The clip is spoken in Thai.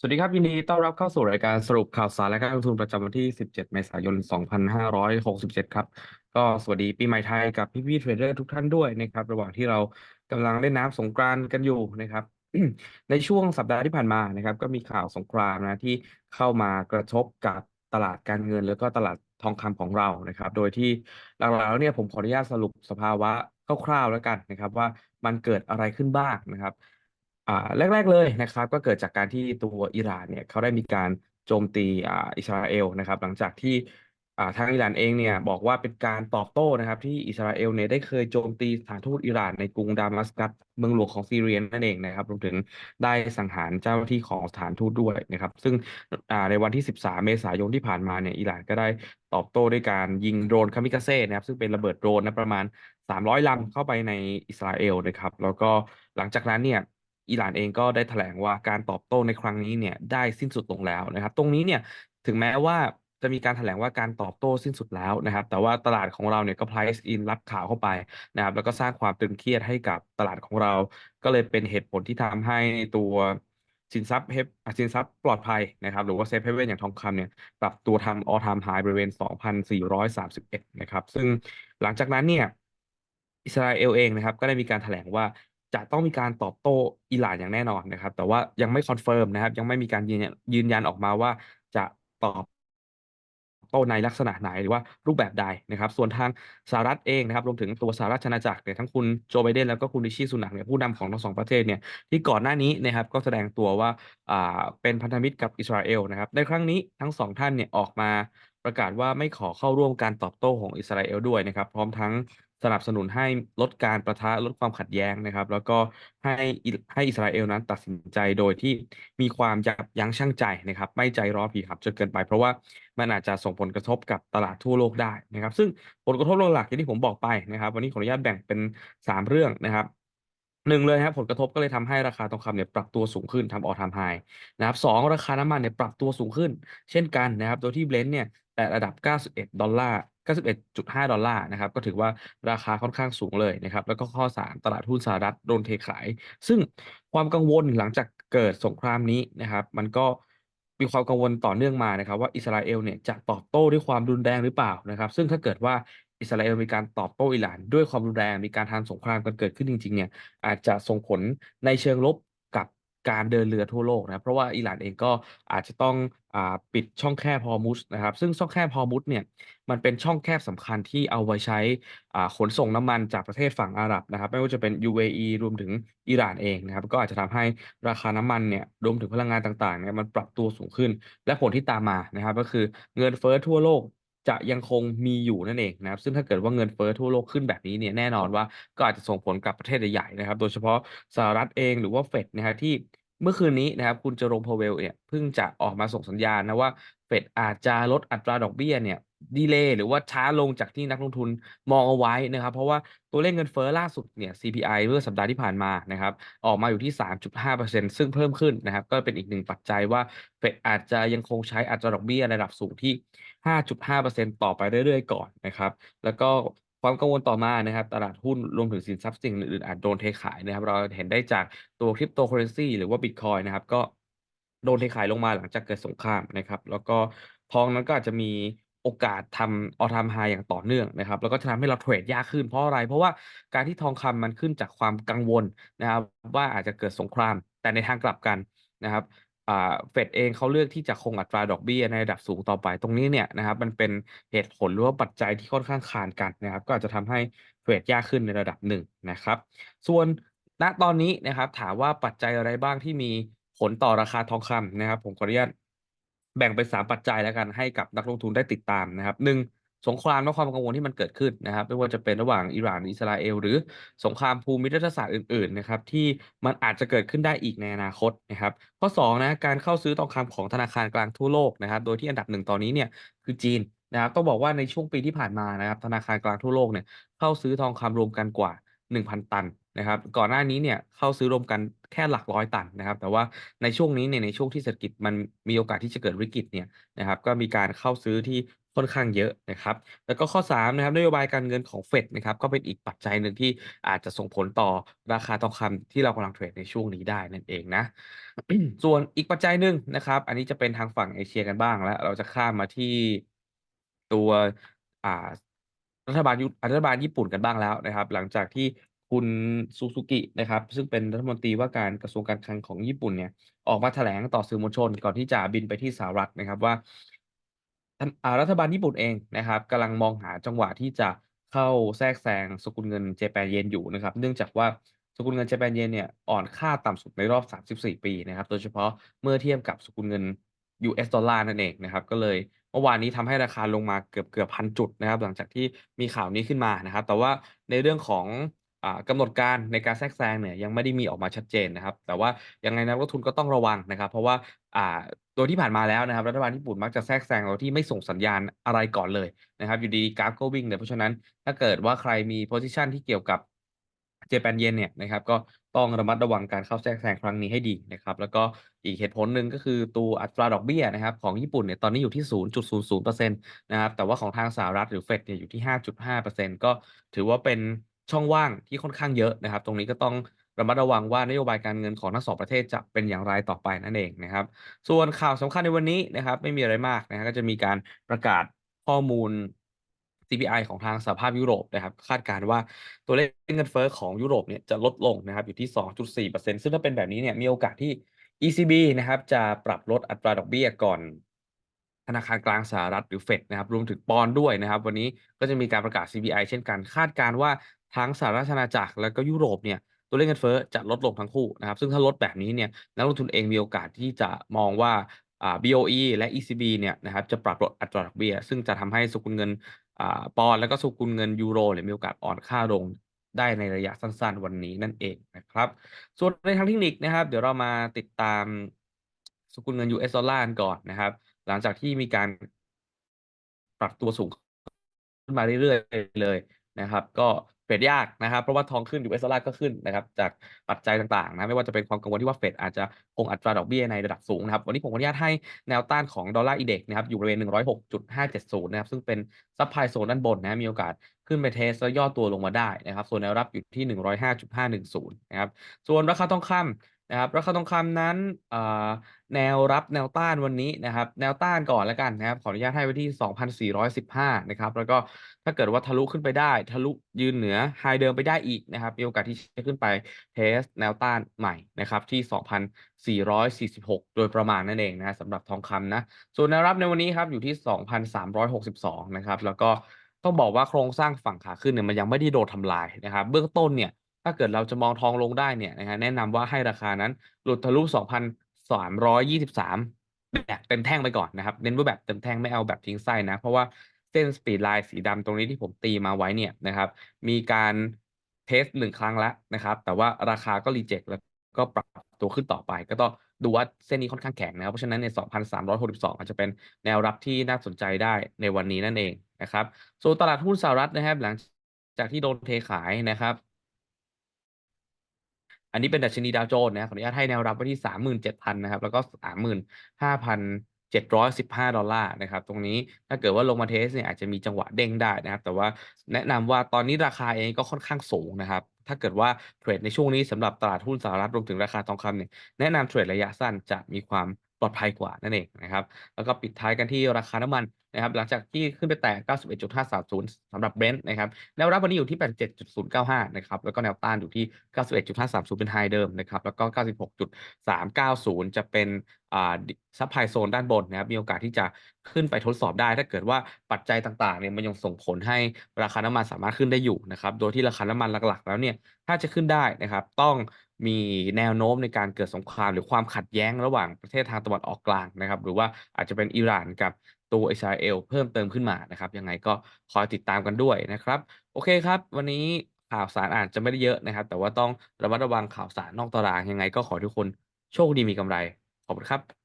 สวัสดีครับ ยินดีต้อนรับเข้าสู่รายการสรุปข่าวสารและการลงทุนประจำวันที่ 17 เมษายน 2567 ครับ ก็สวัสดีปีใหม่ไทยกับพี่ๆเทรดเดอร์ทุกท่านด้วยนะครับ ระหว่างที่เรากำลังเล่นน้ำสงกรานต์กันอยู่นะครับ ในช่วงสัปดาห์ที่ผ่านมานะครับ ก็มีข่าวสงครามนะที่เข้ามากระทบกับตลาดการเงิน แล้วก็ตลาดทองคำของเรานะครับ โดยที่หลักๆแล้วเนี่ยผมขออนุญาตสรุปสภาวะคร่าวๆแล้วกันนะครับ ว่ามันเกิดอะไรขึ้นบ้างนะครับ อ่าแรก ๆเลยนะครับ ก็เกิดจากการที่ตัวอิหร่านเนี่ยเขาได้มีการโจมตีอ่าอิสราเอลนะครับ หลังจากที่อ่าทางอิหร่านเองเนี่ยบอกว่าเป็นการตอบโต้นะครับ ที่อิสราเอลเนี่ยได้เคยโจมตีสถานทูตอิหร่านในกรุงดามัสกัสเมืองหลวงของซีเรียนั่นเองนะครับรวมถึงได้สังหารเจ้าหน้าที่ของสถานทูตด้วยนะครับ ซึ่งอ่าในวันที่ 13 เมษายนที่ผ่านมาเนี่ยอิหร่านก็ได้ตอบโต้ด้วยการยิงโดรนคามิกาเซ่นะครับซึ่งเป็นระเบิดโดรนนะประมาณ 300ลำเข้าไปในอิสราเอลนะครับแล้วก็หลังจากนั้นเนี่ย อิหร่านเองก็ได้แถลงว่าการตอบโต้ในครั้งนี้เนี่ยได้สิ้นสุดลงแล้วนะครับ ตรงนี้เนี่ยถึงแม้ว่าจะมีการแถลงว่าการตอบโต้สิ้นสุดแล้วนะครับ แต่ว่าตลาดของเราเนี่ยก็ price in รับข่าวเข้าไปนะครับ แล้วก็สร้างความตึงเครียดให้กับตลาดของเรา ก็เลยเป็นเหตุผลที่ทำให้ตัวสินทรัพย์เฮฟสินทรัพย์ปลอดภัยนะครับ หรือว่าเซฟเฮเว่นอย่างทองคำเนี่ยปรับตัวทำ all time high บริเวณ 2,431 นะครับ ซึ่งหลังจากนั้นเนี่ยอิสราเอลเองนะครับ ก็ได้มีการแถลงว่า จะต้องมีการตอบโต้อิหร่านอย่างแน่นอนนะครับ แต่ว่ายังไม่คอนเฟิร์มนะครับ ยังไม่มีการยืนยันยืนยันออกมาว่าจะตอบโต้ในลักษณะไหนหรือว่ารูปแบบใดนะครับ ส่วนทางสหรัฐเองนะครับ รวมถึงตัวสหราชอาจักรเนี่ยทั้งคุณโจไบเดนแล้วก็คุณริชีสุนักเนี่ยผู้นำของทั้งสองประเทศเนี่ยที่ก่อนหน้านี้นะครับก็แสดงตัวว่าอ่าเป็นพันธมิตรกับอิสราเอลนะครับ ในครั้งนี้ทั้งสองท่านเนี่ยออกมาประกาศว่าไม่ขอเข้าร่วมการตอบโต้ของอิสราเอลด้วยนะครับ พร้อมทั้ง สนับสนุนให้ลดการประทะลดความขัดแย้งนะครับ แล้วก็ให้ให้อิสราเอลนั้นตัดสินใจโดยที่มีความยับยั้งชั่งใจนะครับ ไม่ใจร้อนผีขับจนเกินไป เพราะว่ามันอาจจะส่งผลกระทบกับตลาดทั่วโลกได้นะครับ ซึ่งผลกระทบหลักๆอย่างที่ผมบอกไปนะครับ วันนี้ขออนุญาตแบ่งเป็น 3 เรื่องนะครับหนึ่งเลยครับผลกระทบก็เลยทำให้ราคาทองคำเนี่ยปรับตัวสูงขึ้นทำออทามไฮนะครับสองราคาน้ำมันเนี่ยปรับตัวสูงขึ้น เช่นกันนะครับโดยที่เบลนด์เนี่ยแต่ระดับ 91 ดอลลาร์ 91.5 ดอลลาร์นะครับ ก็ถือว่าราคาค่อนข้างสูงเลยนะครับ แล้วก็ข้อ 3 ตลาดหุ้นสหรัฐโดนเทขาย ซึ่งความกังวลหลังจากเกิดสงครามนี้นะครับ มันก็มีความกังวลต่อเนื่องมานะครับ ว่าอิสราเอลเนี่ยจะตอบโต้ด้วยความรุนแรงหรือเปล่านะครับ ซึ่งถ้าเกิดว่าอิสราเอลมีการตอบโต้อิหร่าน ด้วยความรุนแรงมีการทำสงครามกันเกิดขึ้นจริงๆเนี่ยอาจจะส่งผลในเชิงลบ การเดินเรือทั่วโลกนะครับเพราะว่าอิหร่านเองก็อาจจะต้องอปิดช่องแคบฮอร์มุสนะครับ ซึ่งช่องแคบฮอร์มุสเนี่ยมันเป็นช่องแคบสำคัญที่เอาไว้ใช้ขนส่งน้ำมันจากประเทศฝั่งอาหรับนะครับ ไม่ว่าจะเป็น UAE รวมถึงอิหร่านเองนะครับ ก็อาจจะทำให้ราคาน้ำมันเนี่ยรวมถึงพลังงานต่างๆเนี่ยมันปรับตัวสูงขึ้น และผลที่ตามมานะครับ ก็คือเงินเฟ้อทั่วโลก จะยังคงมีอยู่นั่นเองนะครับ ซึ่งถ้าเกิดว่าเงินเฟ้อทั่วโลกขึ้นแบบนี้เนี่ยแน่นอนว่าก็อาจจะส่งผลกับประเทศใหญ่ๆนะครับ โดยเฉพาะสหรัฐเองหรือว่าเฟดนะครับที่ เมื่อคืนนี้นะครับคุณเจอโรมพาวเวลเนี่ยเพิ่งจะออกมาส่งสัญญาณนะว่าเฟดอาจจะลดอัตราดอกเบี้ยเนี่ยดีเลย์หรือว่าช้าลงจากที่นักลงทุนมองเอาไว้นะครับ เพราะว่าตัวเลขเงินเฟ้อล่าสุดเนี่ย CPI เมื่อสัปดาห์ที่ผ่านมานะครับ ออกมาอยู่ที่ 3.5%ซึ่งเพิ่มขึ้นนะครับ ก็เป็นอีกหนึ่งปัจจัยว่าเฟดอาจจะยังคงใช้อัตราดอกเบี้ยระดับสูงที่ 5.5%ต่อไปเรื่อยๆ ก่อนนะครับ แล้วก็ ความกังวลต่อมานะครับ ตลาดหุ้นรวมถึงสินทรัพย์สิ่งอื่นๆอาจโดนเทขายนะครับ เราเห็นได้จากตัวคริปโตเคอเรนซีหรือว่าบิตคอยนะครับ ก็โดนเทขายลงมาหลังจากเกิดสงครามนะครับ แล้วก็ทองนั้นก็อาจจะมีโอกาสทำ all time high อย่างต่อเนื่องนะครับ แล้วก็จะทำให้เราเทรดยากขึ้นเพราะอะไร เพราะว่าการที่ทองคำมันขึ้นจากความกังวลนะครับ ว่าอาจจะเกิดสงคราม แต่ในทางกลับกันนะครับ อ่าเฟดเองเขาเลือกที่จะคงอัตราดอกเบี้ยในระดับสูงต่อไปตรงนี้เนี่ยนะครับ มันเป็นเหตุผลหรือว่าปัจจัยที่ค่อนข้างคานกันนะครับ ก็อาจจะทำให้เทรดยากขึ้นในระดับหนึ่งนะครับ ส่วนณตอนนี้นะครับถามว่าปัจจัยอะไรบ้างที่มีผลต่อราคาทองคำนะครับ ผมขออนุญาตแบ่งเป็นสามปัจจัยแล้วกันให้กับนักลงทุนได้ติดตามนะครับหนึ่ง สงครามและความกังวลที่มันเกิดขึ้นนะครับ ไม่ว่าจะเป็นระหว่างอิหร่านอิสราเอล หรือสงครามภูมิรัฐศาสตร์อื่นๆนะครับที่มันอาจจะเกิดขึ้นได้อีกในอนาคตนะครับ ข้อ2นะการเข้าซื้อทองคำของธนาคารกลางทั่วโลกนะครับ โดยที่อันดับหนึ่งตอนนี้เนี่ยคือจีนนะครับต้องบอกว่าในช่วงปีที่ผ่านมานะครับ ธนาคารกลางทั่วโลกเนี่ยเข้าซื้อทองคำรวมกันกว่า 1,000 ตัน นะครับก่อนหน้านี้เนี่ยเข้าซื้อรวมกันแค่หลักร้อยตันนะครับ แต่ว่าในช่วงนี้เนี่ยในช่วงที่เศรษฐกิจมันมีโอกาสที่จะเกิดวิกฤตเนี่ยนะครับก็มีการเข้าซื้อที่ค่อนข้างเยอะนะครับ แล้วก็ข้อ3นะครับนโยบายการเงินของเฟดนะครับก็เป็นอีกปัจจัยหนึ่งที่อาจจะส่งผลต่อราคาทองคำที่เรากำลังเทรดในช่วงนี้ได้นั่นเองนะ ส่วนอีกปัจจัยหนึ่งนะครับ อันนี้จะเป็นทางฝั่งเอเชียกันบ้างแล้ว เราจะข้ามมาที่ตัวอ่ารัฐบาลยุรัฐบาลญี่ปุ่นกันบ้างแล้วนะครับ หลังจากที่ คุณซูซูกินะครับ ซึ่งเป็นรัฐมนตรีว่าการกระทรวงการคลังของญี่ปุ่นเนี่ย ออกมาแถลงต่อสื่อมวลชนก่อนที่จะบินไปที่สหรัฐนะครับว่ารัฐบาลญี่ปุ่นเองนะครับกำลังมองหาจังหวะที่จะเข้าแทรกแซงสกุลเงินเจแปนเยนอยู่นะครับ เนื่องจากว่าสกุลเงินเจแปนเยนเนี่ยอ่อนค่าต่ำสุดในรอบ 34 ปีนะครับ โดยเฉพาะเมื่อเทียบกับสกุลเงิน US ดอลลาร์นั่นเองนะครับ ก็เลยเมื่อวานนี้ทำให้ราคาลงมาเกือบเกือบ1,000จุดนะครับ หลังจากที่มีข่าวนี้ขึ้นมานะครับ แต่ว่าในเรื่องของ กำหนดการในการแทรกแซงเนี่ยยังไม่ได้มีออกมาชัดเจนนะครับ แต่ว่ายังไงนักลงทุนก็ต้องระวังนะครับ เพราะว่าอ่าโดยที่ผ่านมาแล้วนะครับ รัฐบาลญี่ปุ่นมักจะแทรกแซงโดยที่ไม่ส่งสัญญาณอะไรก่อนเลยนะครับ อยู่ดีกราฟก็วิ่งเลยเพราะฉะนั้นถ้าเกิดว่าใครมีโพซิชันที่เกี่ยวกับเจแปนเยนเนี่ยนะครับก็ต้องระมัดระวังการเข้าแทรกแซงครั้งนี้ให้ดีนะครับ แล้วก็อีกเหตุผลหนึ่งก็คือตัวอัตราดอกเบี้ยนะครับของญี่ปุ่นเนี่ยตอนนี้อยู่ที่ 0.00%นะครับแต่ว่าของทางสหรัฐหรือเฟดเนี่ยอยู่ที่ 5.5%ก็ถือว่าเป็น ช่องว่างที่ค่อนข้างเยอะนะครับ ตรงนี้ก็ต้องระมัดระวังว่านโยบายการเงินของทั้ง2ประเทศจะเป็นอย่างไรต่อไปนั่นเองนะครับ ส่วนข่าวสำคัญในวันนี้นะครับ ไม่มีอะไรมากนะครับก็จะมีการประกาศข้อมูล CPI ของทางสหภาพยุโรปนะครับ คาดการณ์ว่าตัวเลขเงินเฟ้อของยุโรปเนี่ยจะลดลงนะครับ อยู่ที่ 2.4%ซึ่งถ้าเป็นแบบนี้เนี่ยมีโอกาสที่ ECB นะครับจะปรับลดอัตราดอกเบี้ยก่อนธนาคารกลางสหรัฐหรือเฟดนะครับรวมถึงปอนด์ด้วยนะครับ วันนี้ก็จะมีการประกาศ CPI เช่นกัน คาดการณ์ว่า ทั้งสหราชอาณาจักรแล้วก็ยุโรปเนี่ยตัวเลขเงินเฟ้อจะลดลงทั้งคู่นะครับ ซึ่งถ้าลดแบบนี้เนี่ยนักลงทุนเองมีโอกาสที่จะมองว่าอ่า BOE และ ECB เนี่ยนะครับจะปรับลดอัตราดอกเบี้ย ซึ่งจะทำให้สกุลเงินอ่าปอนด์แล้วก็สกุลเงินยูโรเนี่ยมีโอกาสอ่อนค่าลงได้ในระยะสั้นๆ วันนี้นั่นเองนะครับ ส่วนในทางเทคนิคนะครับ เดี๋ยวเรามาติดตามสกุลเงิน US ดอลลาร์ก่อนนะครับ หลังจากที่มีการปรับตัวสูงขึ้นมาเรื่อยๆเลยนะครับ ก็ เฟดยากนะครับ เพราะว่าทองขึ้น US ดอลลาร์ก็ขึ้นนะครับ จากปัจจัยต่างๆนะไม่ว่าจะเป็นความกังวลที่ว่าเฟดอาจจะคงอัตราดอกเบี้ยในระดับสูงนะครับ วันนี้ผมขออนุญาตให้แนวต้านของดอลลาร์อีเด็กนะครับอยู่บริเวณ 106.570 นะครับ ซึ่งเป็นซัปพลายโซนด้านบนนะมีโอกาสขึ้นไปเทสแล้วย่อตัวลงมาได้นะครับ ส่วนแนวรับอยู่ที่ 105.510 นะครับ ส่วนราคาทองคำ นะครับราคาทองคำนั้นแนวรับแนวต้านวันนี้นะครับ แนวต้านก่อนแล้วกันนะครับ ขออนุญาตให้ไว้ที่ 2,415 นะครับ แล้วก็ถ้าเกิดว่าทะลุขึ้นไปได้ ทะลุยืนเหนือไฮเดิมไปได้อีกนะครับ มีโอกาสที่จะขึ้นไปเทสแนวต้านใหม่นะครับ ที่ 2,446 โดยประมาณนั่นเองนะสำหรับทองคำนะ ส่วนแนวรับในวันนี้ครับอยู่ที่ 2,362 นะครับ แล้วก็ต้องบอกว่าโครงสร้างฝั่งขาขึ้นเนี่ยมันยังไม่ได้โดนทำลายนะครับ เบื้องต้นเนี่ย ถ้าเกิดเราจะมองทองลงได้เนี่ยนะครับแนะนำว่าให้ราคานั้นหลุดทะลุ 2,323แบบเต็มแท่งไปก่อนนะครับ เน้นว่าแบบเต็มแท่งไม่เอาแบบทิ้งไส้นะ เพราะว่าเส้น Speed Line สีดำตรงนี้ที่ผมตีมาไว้เนี่ยนะครับ มีการเทสต์1ครั้งแล้วนะครับ แต่ว่าราคาก็รีเจ็กต์แล้วก็ปรับตัวขึ้นต่อไป ก็ต้องดูว่าเส้นนี้ค่อนข้างแข็งนะครับ เพราะฉะนั้นเนี่ย2,362 อาจจะเป็นแนวรับที่น่าสนใจได้ในวันนี้นั่นเองนะครับ ส่วนตลาดหุ้นสหรัฐนะครับหลังจากที่โดนเทขายนะครับ อันนี้เป็นดัชนีดาวโจนส์นะครับขออนุญาตให้แนวรับไว้ที่37,000นะครับ แล้วก็35,715ดอลลาร์นะครับ ตรงนี้ถ้าเกิดว่าลงมาเทสต์เนี่ยอาจจะมีจังหวะเด้งได้นะครับ แต่ว่าแนะนำว่าตอนนี้ราคาเองก็ค่อนข้างสูงนะครับ ถ้าเกิดว่าเทรดในช่วงนี้สำหรับตลาดหุ้นสหรัฐรวมถึงราคาทองคำเนี่ยแนะนำเทรดระยะสั้นจะมีความปลอดภัยกว่านั่นเองนะครับ แล้วก็ปิดท้ายกันที่ราคาน้ำมันนะครับหลังจากที่ขึ้นไปแตะ91.530สำหรับ Brent นะครับแนวรับวันนี้อยู่ที่ 87.095นะครับแล้วก็แนวต้านอยู่ที่ 91.530 เป็นไฮเดิมนะครับแล้วก็ 96.390 จะเป็นอ่าซัปพลายโซนด้านบนนะครับมีโอกาสที่จะขึ้นไปทดสอบได้ ถ้าเกิดว่าปัจจัยต่างๆเนี่ยมันยังส่งผลให้ราคาน้ำมันสามารถขึ้นได้อยู่นะครับโดยที่ราคาน้ำมันหลักๆ แล้วเนี่ยถ้าจะขึ้นได้นะครับต้องมีแนวโน้มในการเกิดสงครามหรือความขัดแย้งระหว่างประเทศทางตะวันออกกลางนะครับ หรือว่าอาจจะเป็นอิหร่านกับ ตัวอิสราเอลเพิ่มเติมขึ้นมานะครับยังไงก็คอยติดตามกันด้วยนะครับ โอเคครับ วันนี้ข่าวสารอาจจะไม่ได้เยอะนะครับ แต่ว่าต้องระมัดระวังข่าวสารนอกตารางยังไงก็ขอทุกคนโชคดีมีกำไร ขอบคุณครับ